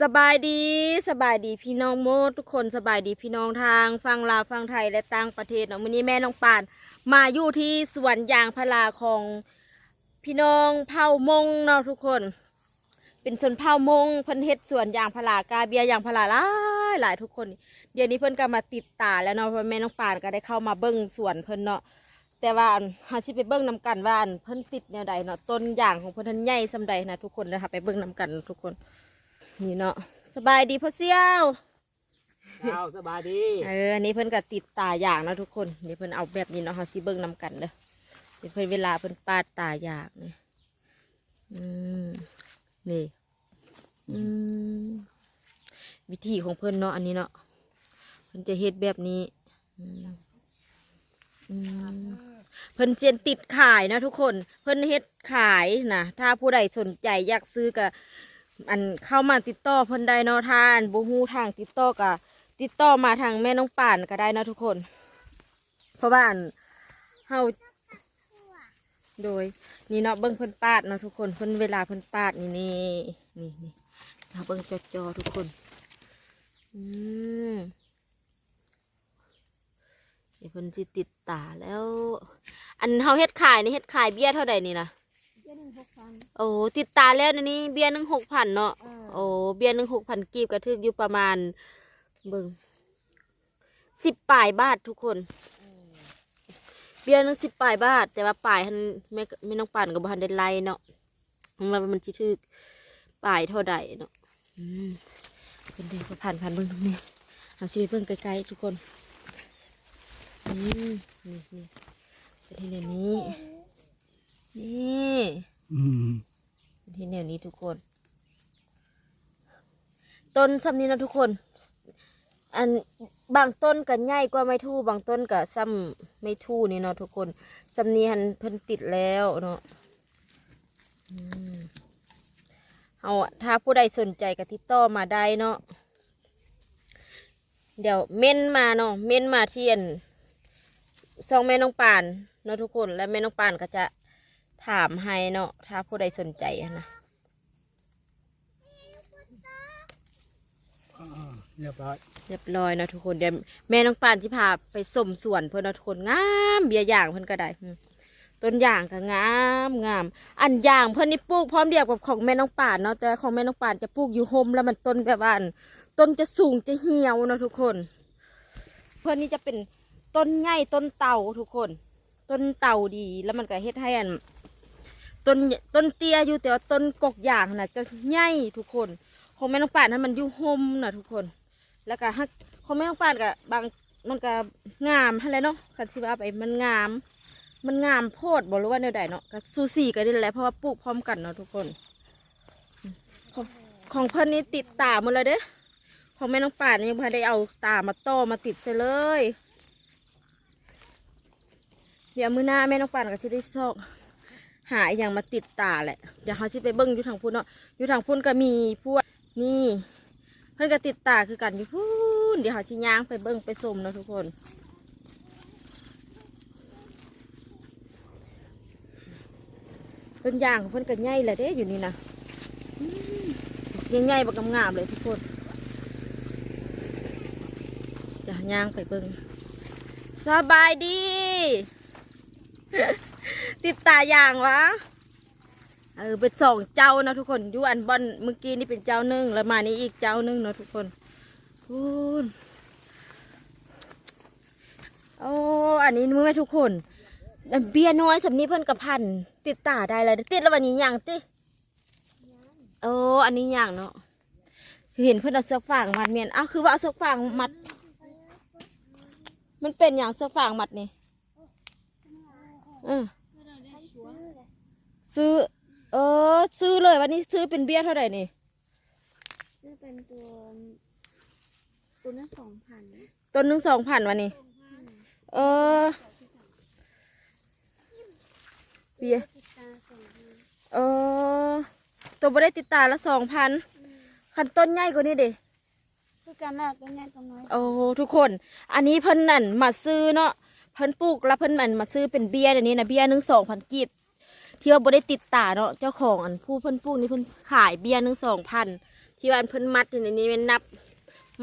สบายดีสบายดีพี่น้องโมดทุกคนสบายดีพี่น้องทางฟังลาวฟังไทยและต่างประเทศเนาะมื้อนี้แม่น้องปาน มาอยู่ที่สวนยางพาราของพี่น้องเผ่ามงเนาะทุกคน เป็นชนเผ่ามงเพิ่นเฮ็ดสวนยางพารากาเบียยางพาราหลายหลายทุกคน เดี๋ยวนี้เพิ่นก็มาติดตาแล้วเนาะเพราะแม่น้องปานก็ได้เข้ามาเบิ้งสวนเพิ่นเนาะแต่ว่าอันเฮาสิไปเบิ้งนํกันว่าเพิ่นติดแนวใดเนาะต้นยางของเพิ่นทันใหญ่ซำใดนะทุกคนนะคะไปเบิ้งนํกันทุกคน นี่เนาะสบายดีพ่อเสี่ยวเจ้าสบายดี เอออันนี้เพิ่นก็ติดตาอย่างเนาะทุกคนเดี๋ยวเพิ่นเอาแบบนี้เนาะเฮาสิเบิ่งนํกันเด้อเดี๋ยวเพิ่นเวลาเพิ่นปาดตาอย่างนี่อืมนี่อืมวิธีของเพิ่นเนาะอันนี้เนาะเพิ่นจะเฮ็ดแบบนี้อืมอืมเพิ่นเจียนติดขายนะทุกคน เพิ่นเฮ็ดขายนะถ้าผู้ใดสนใจอยากซื้อก็ อันเข้ามาติดต่อเพิ่นได้เนาะทานบ่ฮู้ทางติดต่อก็ติดต่อมาทางแม่น้องป่านก็ได้นะทุกคน เพราะว่าอันเฮาโดยนี่เนาะเบิ้งเพิ่นปาดเนาะทุกคนเพิ่นเวลาเพิ่นปาดนี่นี่นี่นี่เราเบิ้งจอจอๆทุกคนอืมเดี๋ยวเพิ่นสิติดตาแล้ว อันเฮาเฮ็ดขายนี่เฮ็ดขายเบี้ยเท่าใดนี่นะ งหกพันโอ้ติดตาแล้วนะนี่เบี้ยหนึ่งหกพันเนาะเออโอ้เบี้ยหนึ่งหกพันกีบกระทึกอยู่ประมาณเบิ่งสิบปลายบาททุกคนเบี้ยหนึงสิบปลายบาท แต่ว่าปลายหันไม่ไม่ต้องปั่นกับพันได้ไล่เนาะมันมันจิทึกปลายเท่าใดเนาะอืมเป็นเด็กผ่านผ่านเบิ่งตรงนี้เอาชีวิตเบิ่งไกลๆทุกคนอืมนี่นี่เป็นที่แนวนี้นี่อืมเป็น ที่แนวนี้ทุกคน ต้นซ้ำนี้นะทุกคน อันบางต้นก็ใหญ่กว่าไม้ทู่บางต้นก็ซ้ำไม่ทู่นี่เนาะทุกคนซ้ำนี้หันเพิ่นติดแล้วเนาะเอาถ้าผู้ใดสนใจก็ติดต่อมาได้เนาะเดี๋ยวเม่นมาเนาะเม่นมาที่อันซองแม่น้องป่านเนาะทุกคนและแม่น้องป่านก็จะ ถามให้เนาะถ้าผู้ใดสนใจอะนะอ่าเรียบร้อยเรียบร้อยเนาะทุกคนเดี๋ยวแม่น้องปานที่พาไปสมสวนเพื่อนเนาะทุกคนงามเบียร์ย่างเพื่อนก็ได้อืมต้นย่างก็งามงามอันย่างเพื่อนนี่ปลูกพร้อมเดียวกับของแม่น้องปานเนาะแต่ของแม่น้องปานจะปลูกอยู่โฮมแล้วมันต้นแบบว่าอันต้นจะสูงจะเหี่ยวเนาะทุกคน เพื่อนนี่จะเป็นต้นใหญ่ต้นเต่าทุกคน ต้นเต่าดีแล้วมันก็เฮ็ดให้อัน ต้นต้นเตี้ยอยู่แต่ว่าต้นกกย่างน่ะจะใหญ่ทุกคนของแม่น้องปานนั้นมันอยู่โฮมน่ะทุกคน แล้วก็ฮักของแม่น้องปานกับบางมันก็งามอะไรเนาะคันที่ว่าไปมันงาม มันงามโพดบอกรู้ว่าแนวใดเนาะก็ซูซี่กันนี่แหละเพราะว่าปลูกพร้อมกันเนาะทุกคน ของของเพิ่นนี่ติดตาหมดเลยเด้อของแม่น้องปานยังพอได้เอาตามาต่อมาติดใส่เลย เดี๋ยวมือหน้าแม่น้องปานก็จะได้ซอก หาอย่างมาติดตาแหละ เดี๋ยวเขาสิไปเบิ้งอยู่ทางพุ่นเนาะอยู่ทางพุ่นก็มีพวกนี่ เพื่อนก็ติดตาคือกันอยู่พูนเดี๋ยวเขาชิย่างไปเบิ้งไปสมเนาะทุกคนต้นยางของเพื่อนก็ใหญ่แหละเด้อยู่นี่นะยังใหญ่บักงามเลยทุกคนเดี๋ยวย่างไปเบิ้งสบายดี ติดตาอย่างวะเออเป็นสองเจ้านะทุกคนยูอันบอนเมื่อกี้นี่เป็นเจ้าหนึ่งแล้วมานี่อีกเจ้าหนึ่งเนาะทุกคนคุณโอ้อันนี้มึงไม่ทุกคนอันเบียร์น้อยสำนี้เพิ่อนกับพันติดตาได้เลยติดแล้ววันนี้ยังติโอ้อันนี้ยังเนาะเห็นเพิ่อนเอาเสื้อฟางมัดเมียนอ้าวคือว่าเอาเสื้อฟางมัด มันเป็นอย่างเสื้อฟางมัดนี่เออ ซื้อ เออ ซื้อเลยวันนี้ซื้อเป็นเบี้ยเท่าไหร่นี่นี่เป็นตัวตัวนั้นสองพันต้นหนึ่งสองพันวันนี้เออเบี้ยติดตาสองพันเออตัวบ่ได้ติดตาละสองพันคันต้นใหญ่กว่านี้เด้คือการละตัวนี้ตัวน้อยโอ้ทุกคน อันนี้เพิ่นนั่นมาซื้อเนาะเพิ่นปลูกแล้วเพิ่นมันมาซื้อเป็นเบี้ยเดี๋ยวนี้นะเบี้ยหนึ่งสองพันกีบ ที่ว่าบ่ได้ติดตาเนาะเจ้าของอันผู้เพิ่นปลูกนี่เพิ่นขายเบี้ยหนึ่งสองพันที่ว่าอันเพิ่นมัดอยู่ในนี้แมันนับ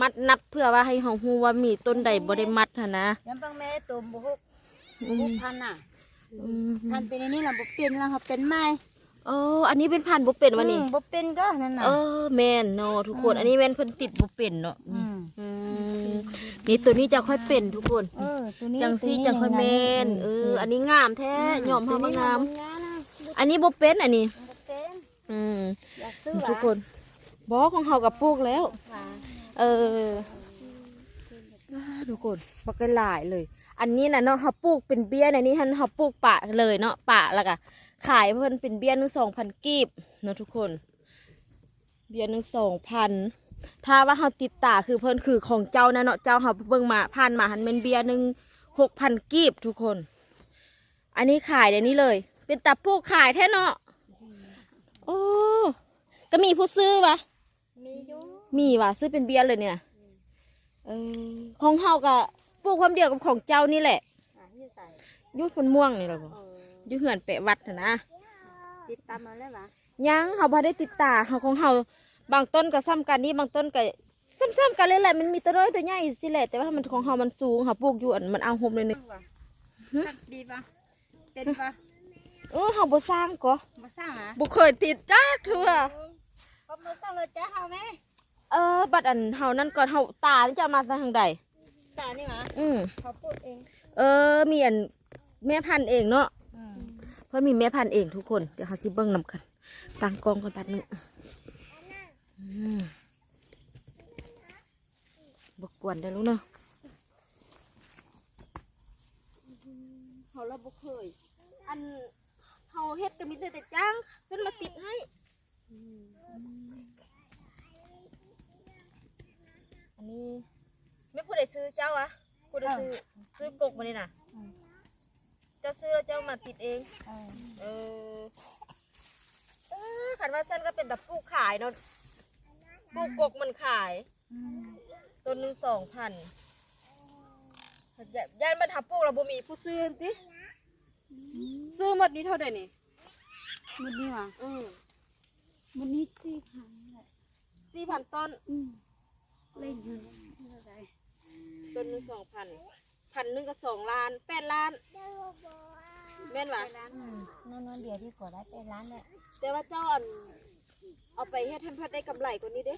มัดนับเพื่อว่าให้เฮาฮู้ว่ามีต้นใดบ่ได้มัดหั่นนะยังปังแม่ตุ่มบุกอืบุมกพันน่ะอืมพันเป็นอันนี้ล่ะบุกเป็นแล้วเขาเป็นไม้โอ้อันนี้เป็นพันธุ์บ่เป็นวะนี่อืมบุกเป็นก็นั่นน่ะเออแม่นเนาะทุกคนอืมอันนี้แม่นเพิ่นติดบ่เป็นเนาะอืมอืมนี่ตัวนี้จะค่อยเป็นทุกคนเออตัวนี้จังซี่จังค่อยแม่นเอออันนี้งามแท้ยอมเฮามางามตัวนี้น่ะ อันนี้บ่เป็นอันนี้บุกเป็นอืมอยากซื้อทุกคนบ่ของเฮากับปลูกแล้วค่ะเอออ่าทุกคนบักได้หลายเลย อันนี้นะเนาะเขาปลูกเป็นเบี้ยในนี้ท่านเขาปลูกปะเลยเนาะปะแล้วก็ขายเพิ่นเป็นเบี้ยหนึ่งสองพันกีบเนาะทุกคน เบี้ยหนึ่งสองพันถ้าว่าเขาติดตาคือเพิ่นคือของเจ้านะเนาะเจ้าเขาเบิ่งมาผ่านมาหันเป็นเบี้ยหนึ่งหกพันกีบทุกคน อันนี้ขายเดี๋ยวนี้เลย เป็นตาปลูกขายแท้เนาะโอ้ก็มีผู้ซื้อวะมีอยู่มีว่ะซื้อเป็นเบียร์เลยเนี่ยเออของเฮาก็ปลูกความเดียวกับของเจ้านี่แหละอะที่ใส่อยุดฝนม่วงนี่แหละบ่เอออยุเหือนแปะวัดน่ะนะติดตามมาแล้ววะยังเฮาบ่ได้ติดตาเฮาของเฮาบางต้นก็ซ้ำกันนี่บางต้นก็ซ้ำๆกันเลยแหละมันมีตัวน้อยตัวใหญ่สิแหละแต่ว่ามันของเฮามันสูงเฮาปลูกอยู่อันมันเอาห่มเลยนึงดีปะเป็นปะ เออเฮาบ่สร้างก็มาสร้างอะบ่เคยติดจักเทื่อเขามาสร้างเลยจ้าเฮาไหมเออบัดอันเฮานั่นก่อนเฮาตานี่จะเอามาทางใดตานี่หว่าอืมเขาพูดเองเออมีอันแม่พันธุ์เองเนาะอืมเพิ่นมีแม่พันธุ์เองทุกคนเดี๋ยวเขาสิเบิ้งนำกันตั้งกล้องก่อนแป๊บนึงอืมบกวนได้อลูกเนาะเขาเราบ่เคยอัน เขาเฮ็ดก็มีแต่จ้างเพิ่นมาติดให้อันนี้ไม่ผู้ใดซื้อเจ้าอะผู้ใดซื้อซื้อกกมานี่น่ะเจ้าซื้อแล้วเจ้ามาติดเอง เออเออขันว่าเส้นก็เป็นแต่ปลูกขายเนาะปลูกกกมันขายต้นหนึ่งสองพันย่านมันทับปลูกเราบ่มีผู้ซื้อหั่นติ ซื้อหมดนี้เท่าไหร่นี่มันนี่หว่าอืมมันนี่สี่พันแหละสี่พันต้นอืมเล่นเงินเท่าไหร่ต้นหนึ่งสองพันพันหนึ่งก็สองล้านแปดล้านแม่นวะอืมนั่นนั่นเดียวที่กดได้เป็นล้านแหละแต่ว่าเจ้าอันเอาไปเฮ็ดท่านพัดได้กำไรกว่านี้เด้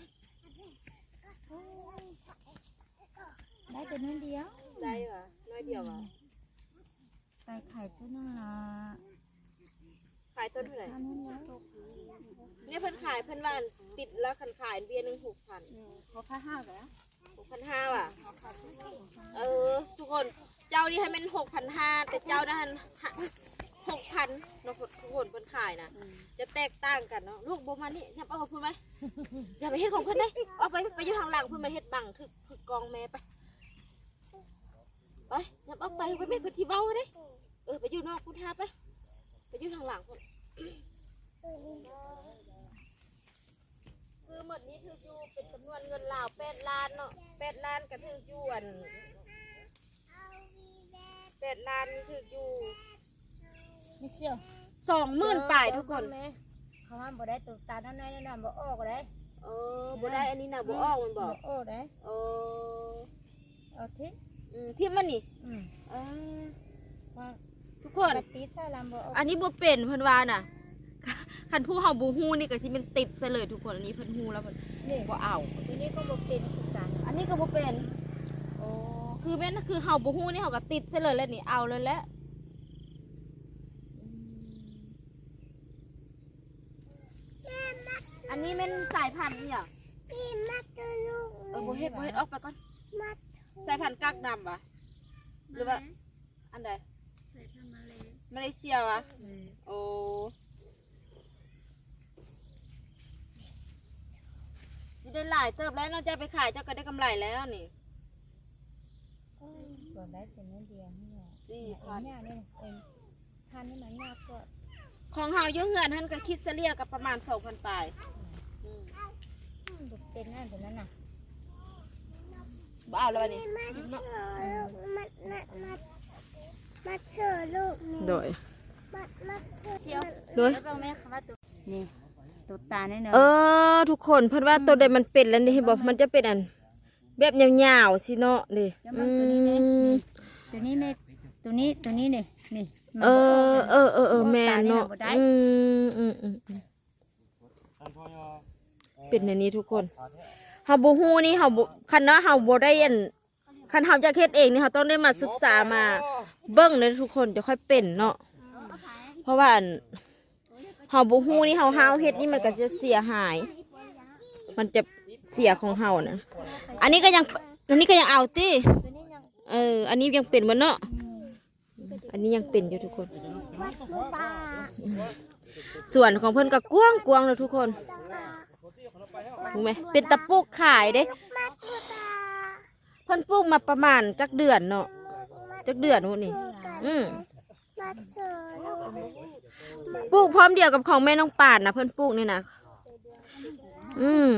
ได้แต่นั่นเดียว ได้วะน้อยเดียววะไปไข่ตัวนึงละขายต้นเท่าไหร่อันนี้นะเนี่ยเพิ่นขายเพิ่นว่าติดแล้วคันขายเบียร์หนึ่งหกพันเขาค่าห้ากันแล้วหกพันห้าว่ะ เออ ทุกคนเจ้านี่ให้มันหกพันห้าแต่เจ้านั้นหกพันเนาะทุกคนเพิ่นขายนะจะแตกต่างกันเนาะลูกโบมานี่ยับเอาเพิ่นไหมอย่าไปเฮ็ดของเพิ่นเลยเอาไปไปอยู่ทางหลังเพิ่นมาเฮ็ดบังคือคือกองแม่ไปไปยับเอาไปไปแม่เพิ่นที่เว้าเด้เออไปอยู่นอกพุทธาไป ไปอยู่ทางหลังเพิ่น ซื้อหมดนี้ถืออยู่เป็นจำนวนเงินลาวแปดล้านเนาะแปดล้านก็ถืออยู่อันแปดล้านนี่ถืออยู่ไม่เชี่ยวสองหมื่นป่ายทุกคนเขาว่าบ่ได้ตุกตาด้านในนั่นน่ะบ่ออกเลยเออบ่ได้อันนี้นะบ่ออกมันบอกออกเลยเออเอาทิศอืมที่มันนี่อืมเออว่าทุกคนปฏิสาลามบ่ออกอันนี้บ่เป็นเพิ่นว่าน่ะ คันผู้เฮาบ่ฮู้นี่ก็สิเป็นติดซะเลยทุกคนอันนี้เพิ่นฮู้แล้วเพิ่นนี่บ่เอาตัวนี้ก็บ่เป็นตุกตาอันนี้ก็บ่เป็นโอ้คือแม่นคือเฮาบ่ฮู้นี่เฮาก็ติดซะเลยแล้วนี่เอาเลยแหละอืมอันนี้แม่นสายพันธุ์อีหยังพี่มัดตัวลูกเออบ่เฮ็ดบ่เฮ็ดออกไปก่อนมัดสายพันธุ์กากดำวะหรือว่าอันใดใส่ทำมาเลยมาเลเซียวะโอ้ สิได้หลายเติบแล้วเนอกจากไปขายเจ้าก็ได้กำไรแล้วนี่ก็ได้แต่นั่นเดียวนี่แหละสี่เอพันงเนี่ยนี่เองทานนี่มันยากกว่าของเฮาเยอะเหือนท่านก็คิดเสลียกับประมาณสองพันปลายอืมบ่เป็นนั่นตัวนั้นน่ะบ่เอาแล้วบัดนี้มัดมัดมัดมัดมัดเชื่อลูกนี่โดยมัดมัดเชื่อเชียวโดย แล้วแม่คำว่าตัว นี่ ตัวตาแน่นอนเออ ทุกคนเพิ่นว่าตัวใดมันเป็นแล้วนี่เห็นบ่มันจะเป็นอัน แบบยาวๆสิเนาะนี่จะอืมันตัวนี้มเนี่ยตัวนี้แม่ตัวนี้ตัวนี้นี่นี่มันเอบ่อกเออเออเออแม่นเนาะบ่ได้อืมอืมอืมอืมเป็นอันนี้ทุกคนเฮาบ่ฮู้นี่เฮาบ่คันเนาะเฮาบ่ได้อันคันเฮาอยากเฮ็ดเองนี่เฮาต้องได้มาศึกษามา เบิ่งเลยทุกคนจะค่อยเป็นเนาะ เพราะว่าอัน เฮาบ่ฮู้นี่เฮาหาเฮ็ดนี่มันก็จะเสียหาย มันจะเสียของเฮานะอันนี้ก็ยังอันนี้ก็ยังเอาติตัวนี้ยังเออ อันนี้ยังเป็นมือนเนาะอันนี้ยังเป็นอยู่ทุกคน ส่วนของเพิ่นก็กว้างกวางเลยทุกคนรู้ไหมเป็นตะปุกขายเด้มัดลูกเพิ่นปลูกมาประมาณจักเดือนเนาะจักเดือนพวกนี้อืม ปลูกพร้อมเดียวกับของแม่น้องป่านนะเพิ่อนปลูกนี่นะอืม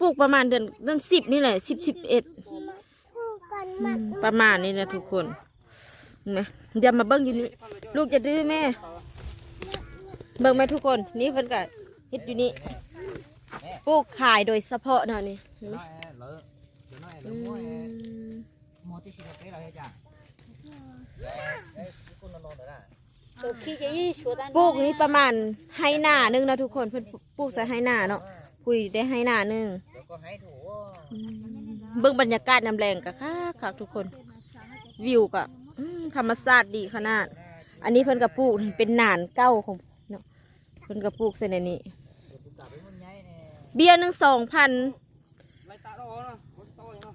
ปลูกประมาณเดือนเดือนสิบนี่แหละสิบสิบเอ็ดประมาณนี้นะทุกคนเห็นไหมเดี๋ยวมาเบิ้งอยู่นี่ลูกจะดื้อแม่ เบิ้งไหมทุกคน นี่เพิ่นก็เฮ็ดอยู่นี่ปลูกขายโดยเฉพาะเนาะนี่เห็นไหมอืม ตัวขี้จะยี่ชัวด้านปลูกนี่ประมาณให้หน้าหนึงนะทุกคนเพิ่นปลูกใส่ให้หน้าเนาะผู้ดีได้ให้หน้าหนึงเบิ่งบรรยากาศน้ำแรงกะค่ะค่ะทุกคน วิวก็อืมธรรมชาติดีขนาด อันนี้เพิ่นกับปลูกนี่เป็นหนานเก้าของเนาะเพิ่นกับปลูกเส้นอันนี้ เบียร์หนึ่งสองพัน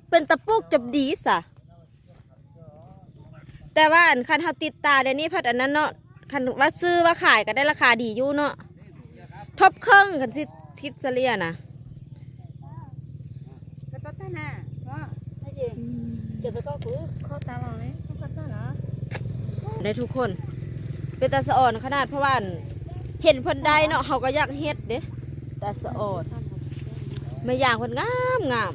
เป็นตะปุกจับดีสะแต่ว่าอันคันเฮาติดตาเดี๋ยวนี้พัดอันนั้นเนาะ คันว่าซื้อว่าขายก็ได้ราคาดีอยู่เนาะทบเครื่องคันซิซิดเซเลียนะแล้วก็ตาหน้าว่าไม่จริงเดี๋ยวไปก็คือเข้าตาเราเลยเข้าตาเนาะได้ทุกคน เป็นตาสะอ่อนขนาดเพราะว่าอันเห็นเพิ่นได้เนาะเขาก็อยากเฮ็ดเด้ตาสะอ่อนไม่อย่างเพิ่นงามงาม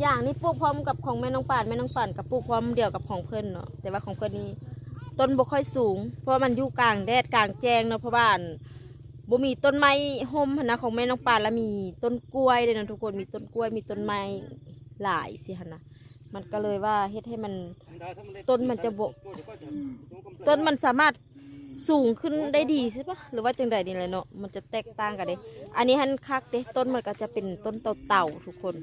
อย่างนี้ปลูกพร้อมกับของแม่น้องป่านแม่น้องป่านกับปลูกพร้อมเดียวกับของเพิ่นเนาะแต่ว่าของเพิ่นนี่ ต้นบ่ค่อยสูง เพราะมันอยู่กลางแดดกลางแจ้งเนาะเพราะว่านบ่มีต้นไม้ห่มหั้นะของแม่น้องป่านแล้วมีต้นกล้วยด้วยนะทุกคนมีต้นกล้วยมีต้นไม้หลายสิหั่นนะมันก็เลยว่าเฮ็ดให้มันต้นมันจะบกต้นมันสามารถสูงขึ้นได้ดีใช่ปะหรือว่าจังใดนี่แหละเนาะมันจะแตกต่างกันเด้อันนี้ฮันคักเด้ต้นมันก็จะเป็นต้นเต่าๆทุกคน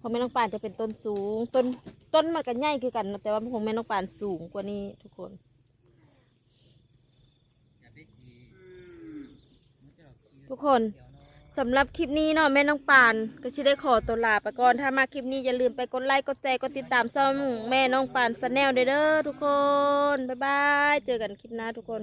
ของแม่น้องปานจะเป็นต้นสูง ต้นต้นมันก็ใหญ่คือกันแต่ว่าของแม่น้องปานสูงกว่านี้ทุกคน ทุกคนสำหรับคลิปนี้เนาะแม่น้องปานก็ชิได้ขอตัวลาไปก่อนถ้ามาคลิปนี้อย่าลืมไปกดไลค์กดแชร์กดติดตามช่องแม่น้องปานสแนลเด้อทุกคนบ๊ายบายเจอกันคลิปหน้าทุกคน